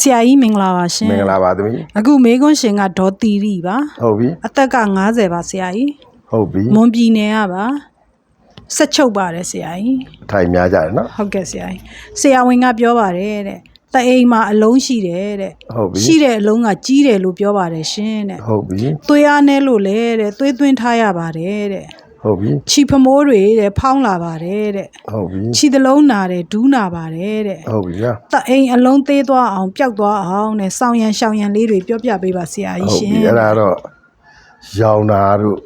ဆရာကြီးမင်္ဂလာပါရှင်မင်္ဂလာပါသမီးအခုမေခွန်းရှင်ကဒေါ်တီရီပါဟုတ်ပြီအသက်က90ပါဆရာကြီးဟုတ်ပြီမွန်ပြည်နယ်ကပါဆက်ချုပ်ပါတယ်ဆရာကြီးအထိုင်များကြတယ်နော်ဟုတ်ကဲ့ဆရာကြီးဆရာဝန်ကပြောပါတယ်တဲ့တအိမ်မှာအလုံးရှိတယ်တဲ့ဟုတ်ပြီရှိတဲ့အလုံးကကြီးတယ်လို့ပြောပါတယ်ရှင်တဲ့ဟုတ်ပြီသွေးအားနဲလို့လေတဲ့သွေးသွင်းထားရပါတယ်တဲ့ ဟုတ်ပြီခြိဖမိုးတွေတဲ့ဖောင်းလာပါတယ်တဲ့ဟုတ်ပြီခြိသလုံးနာတယ်ဒူးနာပါတယ်တဲ့ဟုတ်ပြီဗျာတအိမ်အလုံးသေးသွားအောင်ပျောက်သွားအောင်နဲ့ဆောင်းရံရှောင်းရံလေးတွေပြောပြပေးပါဆရာကြီးဟုတ်ရှင်ပြီအဲ့ဒါတော့ရောင်တာတို့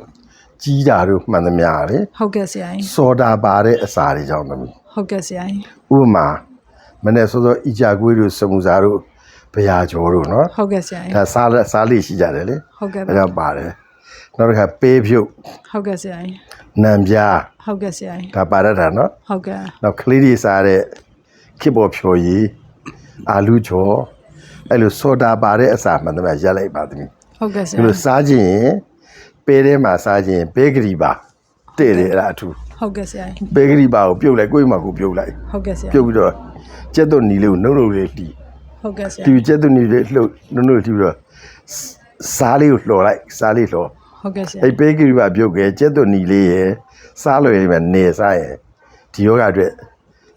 ကြီးတာတို့မှန်သမျှလေဟုတ်ကဲ့ဆရာကြီးစော်တာပါတဲ့အစာတွေကြောင့်သမီးဟုတ်ကဲ့ဆရာကြီးဥပမာမနေ့စောစောအီကြကွေးတို့စမှုစားတို့ဗျာကျော်တို့နော်ဟုတ်ကဲ့ဆရာကြီးဒါစားလက်စားလေးရှိကြတယ်လေဟုတ်ကဲ့အဲ့ဒါပါတယ် နောက်တစ်ခါပေးဖြုတ်ဟုတ်ကဲ့ဆရာကြီးနံပြားဟုတ်ကဲ့ဆရာကြီးဒါပါရတာနော်ဟုတ်ကဲ့နောက်ကလေးတွေစားတဲ့ခေပေါ်ဖြော်ရည်အာလူချောအဲ့လိုစောတာပါတဲ့အစာမှန်တယ်ရက်လိုက်ပါသမီးဟုတ်ကဲ့ဆရာဒီလိုစားခြင်းရင်ပဲထဲမှာစားခြင်းပဲဂရီပါတဲ့တယ်အဲ့ဒါအထူးဟုတ်ကဲ့ဆရာကြီးပဲဂရီပါကိုပြုတ်လိုက်ကိုယ့်မှာကိုပြုတ်လိုက်ဟုတ်ကဲ့ဆရာပြုတ်ပြီးတော့ကျက်သွတ်နီလေးကိုနှုတ်နှုတ်လေးတီးဟုတ်ကဲ့ဆရာတီးပြီးကျက်သွတ်နီလေးလှုပ်နှုတ်နှုတ်တီးပြီးတော့စားလေးကိုလှော်လိုက်စားလေးလှော် ဟုတ်ကဲ့ဆရာအဲ့ပဲဂရီပါပြုတ်ခဲ့ကျက်သွတ်နီလေးရယ်စားလို့ရည်မှာနေစားရင်ဒီယောဂအတွက်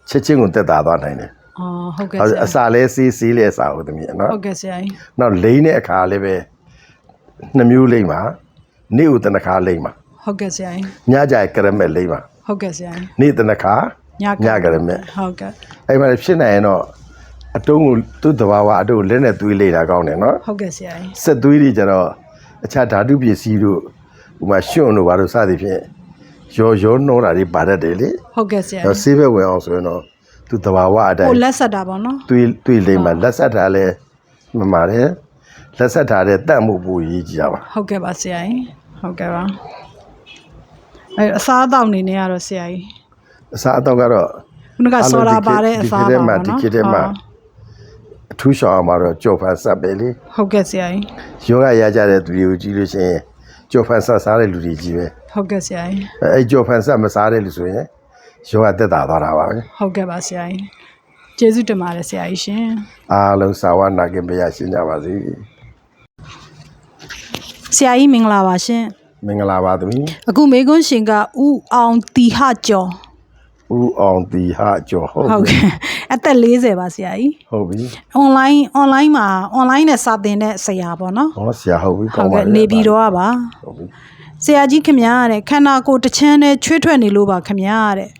ချက်ချင်းကိုတက်တာသွားနိုင်တယ်အော်ဟုတ်ကဲ့ဟုတ်ဆရာအစာလဲစီးစီးလဲစားဟုတ်သမီးနော်ဟုတ်ကဲ့ဆရာကြီးနောက်လိမ့်တဲ့အခါလည်းပဲနှမျိုးလိမ့်ပါနေ့ဦးတနခါလိမ့်ပါဟုတ်ကဲ့ဆရာကြီးညကြိုင်ကရမက်လိမ့်ပါဟုတ်ကဲ့ဆရာကြီးနေ့တနခါညညကရမက်ဟုတ်ကဲ့အဲ့မှာဖြစ်နိုင်ရင်တော့အတုံးကိုသူ့တဘာဝအတုံးကိုလက်နဲ့သွေးလိမ့်တာကောင်းတယ်နော်ဟုတ်ကဲ့ဆရာကြီးဆက်သွေးတွေကျတော့ အခြားဓာတုပစ္စည်းတို့ဥမာရွှွန့်တို့ဘာလို့စသည်ဖြင့်ရောရောနှောတာတွေပါတတ်တယ်လေဟုတ်ကဲ့ဆရာတော့ကြီးဆေးဘက်ဝင်အောင်ဆိုရင်တော့သူ့တဘာဝအတိုင်းကိုလက်ဆက်တာပေါ့နော်သွေးသွေးလိမ့်မှာလက်ဆက်ထားလဲမှန်ပါတယ်လက်ဆက်ထားတဲ့တတ်မှုပူရေးကြည့်ရပါဟုတ်ကဲ့ပါဆရာကြီးဟုတ်ကဲ့ပါအဲအစားအသောက်နေနေရတော့ဆရာကြီးအစားအသောက်ကတော့ခုနကစော်လာပါတဲ့အစားအသောက်ပေါ့နော်ဒီခေတ်ထဲမှာအထူးရှောင်အောင်မှာတော့ကြော်ဖန်ဆက်ပဲလေဟုတ်ကဲ့ဆရာကြီး ယောဂရကြတဲ့သူတွေကိုကြည့်လို့ရှိရင်ကြော်ဖန်ဆက်စားတဲ့လူတွေကြီးပဲဟုတ်ကဲ့ဆရာကြီးအဲအဲ့ကြော်ဖန်ဆက်မစားတဲ့လူဆိုရင်ယောဂတက်တာသွားတာပါပဲဟုတ်ကဲ့ပါဆရာကြီးကျေးဇူးတင်ပါတယ်ဆရာကြီးရှင်အားလုံးစာဝနာကင်ပြရရှင်းကြပါစေဆရာကြီးမင်္ဂလာပါရှင်မင်္ဂလာပါသမီးအခုမေကွန်းရှင်ကဥအောင်တီဟကျော် ဦးအောင်တီဟာကျော်ဟုတ်ဟုတ်ပြီကဲ့အသက်40ပါဆရာကြီးဟုတ်ပြီ online online မှာ online နဲ့စာသင်တဲ့ဆရာပေါ့နော်ဟောဆရာဟုတ်ပြီဟုကောတ်င်းပါကဲ့လေနေပြည်တော်ကပါဟုတ်ပြီဆရာကြီးခင်ဗျားတဲ့ခန္ဓာကိုယ်တစ်ချမ်းနဲ့ချွေးထွက်နေလို့ပါခင်ဗျာတဲ့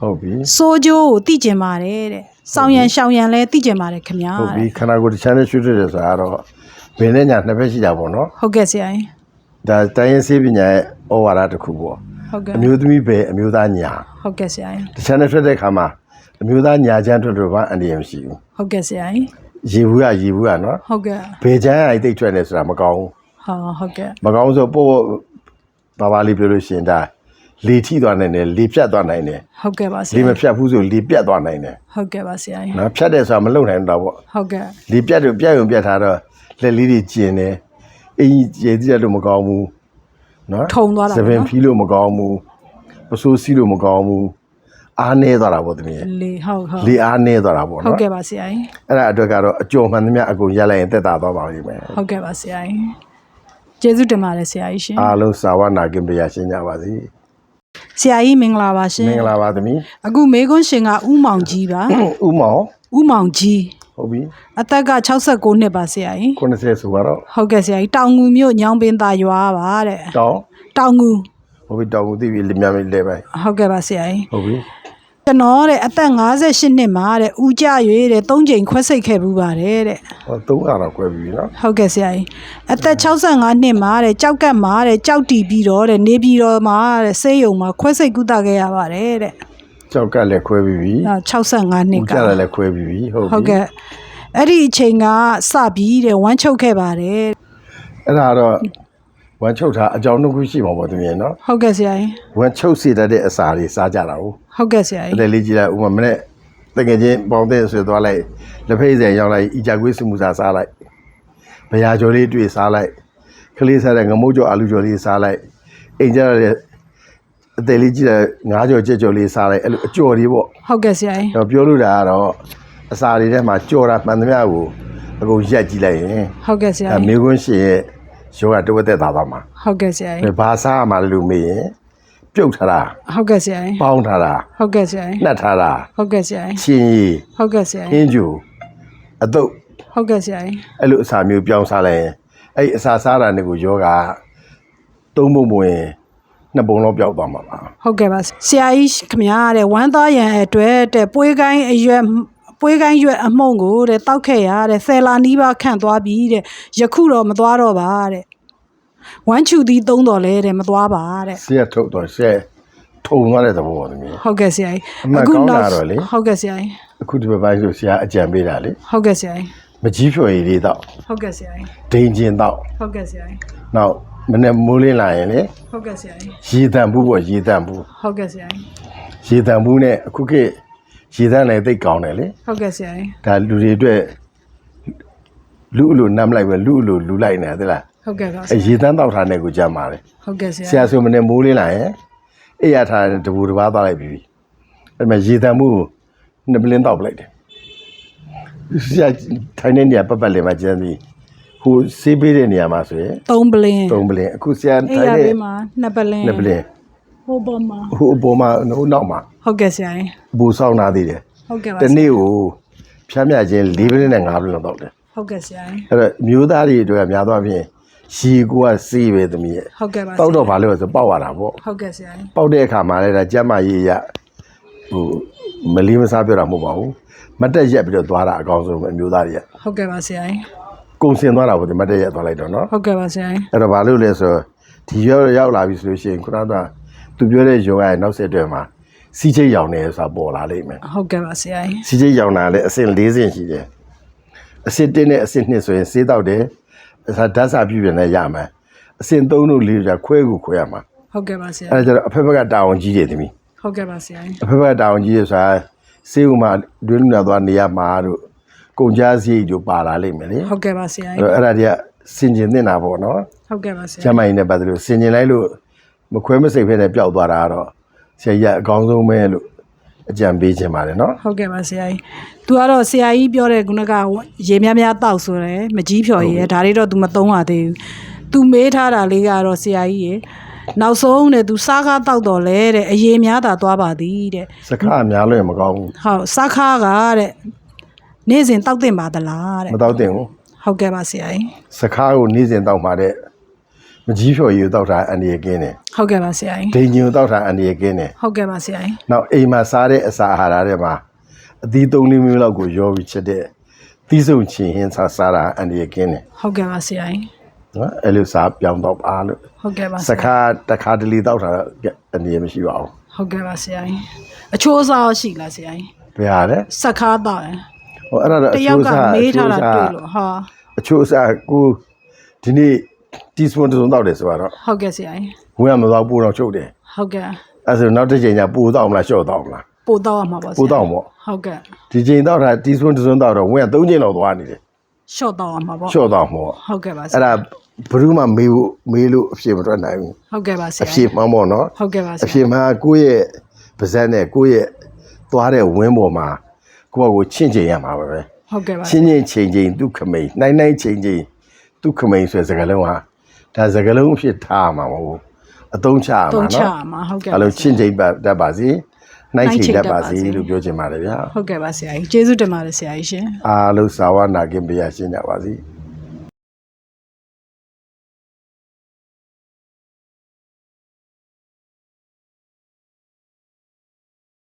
ဟုတ်ပြီစိုးကြိုးကိုသိကျင်ပါတယ်တဲ့ဆောင်းရံရှောင်းရံလဲသိကျင်ပါတယ်ခင်ဗျာဟုတ်ပြီတဲ့ခန္ဓာကိုယ်တစ်ချမ်းနဲ့ရွှေ့တယ်ဆိုတာကတော့ဘယ်နဲ့ညာနှစ်ဖက်ရှိတာပေါ့နော်ဟုတ်ကဲ့ဆရာကြီးဒါတိုင်းရင်စေးပညာရဲ့ဩဝါဒတစ်ခုပေါ့ ဟုတ်ကဲ့အမျိုးသမီးပဲအမျိုးသားညာဟုတ်ကဲ့ဆရာကြီးတစ်ချမ်းနဲ့ထွက်တဲ့ခါမှာအမျိုးသားညာချမ်းထွက်လို့ဘာအန္တရာယ်မရှိဘူးဟုတ်ကဲ့ဆရာကြီးရေဘူးကရေဘူးကနော်ဟုတ်ကဲ့ဘယ်ချမ်းအိုက်တိတ်ထွက်နေဆိုတာမကောင်းဘူးဟောဟုတ်ကဲ့မကောင်းဆိုပို့ဘာဘာလေးပြောလို့ရှိရင်ဒါလေထိသွားနိုင်တယ်လေပြတ်သွားနိုင်တယ်ဟုတ်ကဲ့ပါဆလေရာမဖြတ်ဘူးဆိုလေပြတ်သွားနိုင်တယ်ဟုတ်ကဲ့ပါဆရာကြီးနော်ဖြတ်တယ်ဆိုတာမလုံနိုင်တော့ပေါ့ဟုတ်ကဲ့လေပြတ်တော့ပြတ်ရုံပြတ်ထားတော့လက်လေးတွေကျင်တယ်အင်းကြီးရေတိရလို့မကောင်းဘူး နော်ထုံသွားတာစပေါ့ပင်နော်ဖီးလို့မကောင်းဘူးပစိုးစီးလို့မကောင်းဘူးအားနေသွားတာပေါ့တမီးရဲ့လေဟုတ်ဟုတ်လေအားနေသွားတာပေါ့ဟုတ်နော်ကဲ့ပါဆရာကြီးအဲ့ဒါအတွက်ကတော့အကျော်မှန်သမျှအကုန်ရက်လိုက်ရင်တက်တာသွားပါလိမ့်မယ်ဟုတ်ကဲ့ပါဆရာကြီးကျေးဇူးတင်ပါတယ်ဆရာကြီးရှင်အားလုံးစာဝနာကင်ပြရရှင်းကြပါစေဆရာကြီးမင်္ဂလာပါရှင်မင်္ဂလာပါသမီးအခုမေကွန်းရှင်ကဥမောင်ကြီးပါဥမောင်ဥမောင်ကြီး ဟုတ်ပြီအသက်က69နှစ်ပါဆရာကြီး90ဆိုတော့ဟုတ်ကဲ့ဆရာကြီးတောင်ငူမြို့ညောင်ပင်သာရွာပါတဲ့တောင်းတောင်ငူဟုတ်ပြီတောင်းကိုသိပြီလမြမေးလဲပဲဟုတ်ကဲ့ပါဆရာကြီးဟုတ်ပြီကျွန်တော်တဲ့အသက်58နှစ်မှာတဲ့ဦးကြရွေတဲ့၃ချိန်ခွဲစိတ်ခဲ့ဘူးပါတယ်တဲ့ဟောသုံးခါတော့꿰ပြီနော်ဟုတ်ကဲ့ဆရာကြီးအသက်65နှစ်မှာတဲ့ကြောက်ကတ်မှာတဲ့ကြောက်တီပြီးတော့တဲ့နေပြီးတော့မှာတဲ့ဆေးရုံမှာခွဲစိတ်ကုသခဲ့ရပါတယ်တဲ့ ကြောက်ကလည်း꿰ပြီပြီအဲ65နှစ်ဦးကကြလည်းလည်း꿰ပြီပြီဟုတ်ပြီဟုတ်ကဲ့အဲ့ဒီအချိန်ကစပြီးတဲ့ဝမ်းချုပ်ခဲ့ပါတယ်အဲ့ဒါတော့ဝမ်းချုပ်တာအကြောင်းတစ်ခုရှိမှာပေါ့သမီးနော်ဟုတ်ကဲ့ဆရာကြီးဝမ်းချုပ်စေတတ်တဲ့အစာတွေစားကြတာဟုတ်ဟုတ်ကဲ့ဆရာအဲ့ကြီးဒါလေးကြည့်လိုက်ဥပမာမနေ့တကယ်ချင်းပေါင်းတဲ့ဆွေသွားလိုက်လက်ဖိတ်စံရောက်လိုက်ဤကြကွေးစမှုစာစားလိုက်ဗျာကြော်လေးတွေ့စားလိုက်ကလေးစားတဲ့ငမုတ်ကြော်အာလူကြော်လေးစားလိုက်အိမ်ကျရတဲ့ အသေးလေးကြည့်တဲ့ငါးကြော်ကြက်ကြော်လေးစားလိုက်အဲ့လိုအကြော်တွေပေါ့ဟုတ်ကဲ့ဆရာကြီးတော့ပြောလို့တာကတော့အစာတွေထဲမှာကြော်တာမှန်သမျှကိုအကုန်ရက်ကြည့်လိုက်ရင်ဟုတ်ကဲ့ဆရာအဲကြီးမေခွန်းရှင်ရဲ့ယောဂတဝက်သက်သာသွားမှာဟုတ်ကဲ့ဆရာကြီးဘာစားရမှာလဲလို့မေးရင်ပြုတ်ထားတာဟုတ်ကဲ့ဆရာကြီးပေါင်းထားတာဟုတ်ကဲ့ဆရာကြီးနှက်ထားတာဟုတ်ကဲ့ဆရာကြီးချင်းရည်ဟုတ်ကဲ့ဆရာအကြီးင်းကျူအတုတ်ဟုတ်ကဲ့ဆရာကြီးအဲ့လိုအစာမျိုးပြောင်းစားလိုက်ရင်အဲ့ဒီအစာစားတာနဲ့ကိုယောဂသုံးပုံပုံရင် နှစ်ပုံလောက်ပျောက်သွားမှာပါဟုတ်ကဲ့ပါဆရာကြီးခမရတဲ့ဝမ်းသားရန်အတွက်တဲ့ပွေးကိုင်းအရွက်ပွေးကိုင်းရွက်အမှုန့်ကိုတဲ့တောက်ခဲ့ရတဲ့ဆယ်လာနီးပါးခန့်သွားပြီတဲ့ယခုတော့မသွားတော့ပါတဲ့ဝမ်းချူသီးသုံးတော်လဲတဲ့မသွားပါတဲ့ဆေးရထုတ်တော့ဆေးထုံသွားတဲ့သဘောပါသမီးဟုတ်ကဲ့ဆရာကြီးအမှန်ကောင်းတာတော့လေဟုတ်ကဲ့ဆရာကြီးအခုဒီဘက်ပိုင်းဆိုဆရာအကြံပေးတာလေဟုတ်ကဲ့ဆရာကြီးမကြီးဖြော်ရည်လေးတော့ဟုတ်ကဲ့ဆရာကြီးဒိန်ကျင်တော့ဟုတ်ကဲ့ဆရာကြီးနောက် မနေ့မိုးလင်းလာရင်လေဟုတ်ကဲ့ဆရာကြီးရေတံဘူးပေါ့ရေတံဘူးဟုတ်ကဲ့ဆရာကြီးရေတံဘူးနဲ့အခုခေတ်ရေတံလည်းသိပ်ကောင်းတယ်လေဟုတ်ကဲ့ဆရာကြီးဒါလူတွေအတွက်လူအလိုနမ်းလိုက်ပဲလူအလိုလူလိုက်နေတယ်လားဟုတ်ကဲ့ပါဆအဲရာရေတန်းတောက်ထားတဲ့ကိုကြမ်းပါလေဟုတ်ကဲ့ဆရာဆရာဆိုမနေ့မိုးလင်းလာရင်အေးရထားတဲ့တဘူတစ်ပါးသွားလိုက်ပြီအဲ့မှာရေတံမှုကိုနှစ်ပလင်းတောက်ပလိုက်တယ်ဆရာထိုင်နေနေရာပတ်ပတ်လေးမှာကျန်းသည် ဟိုဆေးပေးတဲ့နေရာမှာဆိုရင်သုံးပလင်းသုံးပလင်းအခုဆရာအေးထိုင်ရနေပေးမှာနှစ်ပလင်းနှစ်ပလင်းဟိုပေါ်မှာဟိုအပေါ်မှာဟိုနောက်မှာဟုတ်ကဲ့ဆရာကြီးဘူဆောင်လာသေးတယ်ဟုတ်ကဲ့ပါတနေ့ကိုဖြမ်းမြခြင်း၄ပလင်းနဲ့၅ပလင်းလောက်တောက်တယ်ဟုတ်ကဲ့ဆရာကြီးအဲ့တော့မျိုးသားတွေအတွက်ကများသောအားဖြင့်ရှီကိုကစေးပဲသမီးရဲ့ဟုတ်ကဲ့ပါတောက်တော့ဘာလို့လဲဆိုပေါက်ရတာပေါ့ဟုတ်ကဲ့ဆရာကြီးပေါက်တဲ့အခါမှာလည်းဒါကျမ်းမာရေးရဟိုမလီမစားပြောတာမဟုတ်ပါဘူးမတ်တက်ရက်ပြီးတော့သွားတာအကောင်းဆုံးပဲအမျိုးသားတွေကဟုတ်ကဲ့ပါဆရာကြီး ကုံစင်သွားတာပေါ့ဒီမတ်တက်ရက်သွားလိုက်တော့နော်ဟုတ်ကဲ့ပါဆရာကြီးအဲ့တော့ဘာလို့လဲဆိုတော့ဒီရောက်ရောက်လာပြီဆိုလို့ရှိရင်ခုနကသူပြောတဲ့ယောဂရဲ့နောက်ဆက်တွဲမှာစီချိတ်ရောင်နေဆိုတာပေါ်လာလိမ့်မယ်ဟုတ်ကဲ့ပါဆရာကြီးစီချိတ်ရောင်တာလည်းအဆင့်၄ဆင့်ရှိတယ်အဆင့်1နဲ့အဆင့်2ဆိုရင်စေးတော့တယ်အစားဓာတ်စာပြုပြင်လည်းရမယ်အဆင့်3တို့4ကျခွဲကိုခွဲရမှာဟုတ်ကဲ့ပါဆရာအဲ့ဒါကျတော့အဖက်ဖက်ကတာဝန်ကြီးတယ်သမီးဟုတ်ကဲ့ပါဆရာကြီးအဖက်ဖက်ကတာဝန်ကြီးရဆိုတာစေးဥမှာတွင်းလူနာသွားနေရမှာတို့ ကုန်ကြစရိတ်တို့ပါလာလိမ့်မယ်လေ ဟုတ်ကဲ့ပါဆရာ အဲ့ ကြီး တော့အဲ့ဒါတွေကစင်ကျင်နေတာပေါ့နော် ဟုတ်ကဲ့ပါဆရာ ကျမကြီးနဲ့ပတ်သက်လို့စင်ကျင်လိုက်လို့မခွဲမစိတ်ဖက်နဲ့ပျောက်သွားတာကတော့ဆရာကြီးကအကောင်းဆုံးပဲလို့အကြံပေးခြင်းပါတယ်နော် ဟုတ်ကဲ့ပါဆရာကြီး तू ကတော့ဆရာကြီးပြောတဲ့ခုနကရေများများတောက်ဆိုရယ်မကြီးဖြော်ရယ်ဒါတွေတော့ तू မသုံးရသေးဘူး तू မေးထားတာလေးကတော့ဆရာကြီးရယ်နောက်ဆုံးတဲ့ तू စားကားတောက်တော့လဲတဲ့အရေးများတာသွားပါသည်တဲ့ စခါများလို့ရင်မကောင်းဘူး ဟုတ်စားခါကတဲ့ နေ့စဉ်တောက်တင်ပါသလားတဲ့မတော့တင်ဘူးဟုတ်ကဲ့ပါဆရာကြီးစခါကိုနေ့စဉ်တောက်မှတဲ့မကြီးဖြော်ရည်ကိုတောက်တာအန္တရာယ်ကင်းတယ်ဟုတ်ကဲ့ပါဆရာကြီးဒိန်ဂျင်ကိုတောက်တာအန္တရာယ်ကင်းတယ်ဟုတ်ကဲ့ပါဆရာကြီးနောက်အိမ်မှာစားတဲ့အစာအာဟာရတွေမှာအသီးသုံးလေးမျိုးလောက်ကိုရောပြီးချက်တဲ့သီးစုံချင်ဟင်းစားစားတာအန္တရာယ်ကင်းတယ်ဟုတ်ကဲ့ပါဆရာကြီးနော်အဲ့လိုစားပြောင်းတော့ပါလို့ဟုတ်ကဲ့ပါဆစရာခါတစ်ခါတလေတောက်တာတော့အန္တရာယ်မရှိပါဘူးဟုတ်ကဲ့ပါဆရာကြီးအချိုးအစားရောရှိလားဆရာကြီးဘယ်ဟာလဲစက်ခါတော့ရင် ဟိုအဲ့ဒါတော့တအယောချိုးက်ကစားမေးထားတာအချိုးတွေ့စားလို့ဟာအချိုးစားကိုဒီနေ့တီစပွန်တစ်စုံတောက်တယ်ဆိုတော့ဟုတ်ကဲ့ဆရာကြီးဝင်ရမသွားပိုးတော့ချုပ်တယ်ဟုတ်ကဲ့အဲ့ဆိုနောက်တစ်ချိန်ကျပိုးတော့မလားရှော့တော့မလားပို့တော့ရမှာပါဆရာပိုးတော့ပေါ့ဟုတ်ကဲ့ဒီချိန်တော့တာတီစပွန်တစ်စုံတောက်တော့ဝင်ရ၃ချိန်လောက်သွားနေတယ်ရှော့တော့ရမှာပေါ့ရှော့တော့မို့ဟုတ်ကဲ့ပါဆအဲ့ရာဒါဘယ်သူမှမေးဖို့မေးလို့အဖြေမထွက်နိုင်ဘူးဟုတ်ကဲ့ပါဆအရာဖြေမှန်ပေါ့နော်ဟုတ်ကဲ့ပါဆအဖြေရာမှန်ကိုယ့်ရဲ့ပါဇက်နဲ့ကိုယ့်ရဲ့သွားတဲ့ဝင်းပေါ်မှာ ကိုယ့်ဘကိုချင့်ချိန်ရမှာပဲပဲဟုတ်ကဲ့ပါချင်းချင်းချိန်ချိန်ဒုက္ခမိန်နိုင်နိုင်ချိန်ချိန်ဒုက္ခမိန်ဆိုတဲ့စကားလုံးဟာဒါစကားလုံးအဖြစ်ထားမှာမဟုတ်ဘူးအသုံးချရတုံမှားချနော်ရမှာဟုတ်ကဲ့အဲ့လိုပါဆချင်းရာချိန်ပတ်တတ်ပါစေနိုင်ချိန်တတ်ပါစေနိုင်ချိန်တတ်ပါစေလို့ပြောချင်ပါတယ်ဗျာဟုတ်ကဲ့ပါဆရာကြီးကျေးဇူးတင်ပါတယ်ဆရာကြီးရှင်အားလုံးစာဝနာခင်ပြရရှင်းကြပါစေ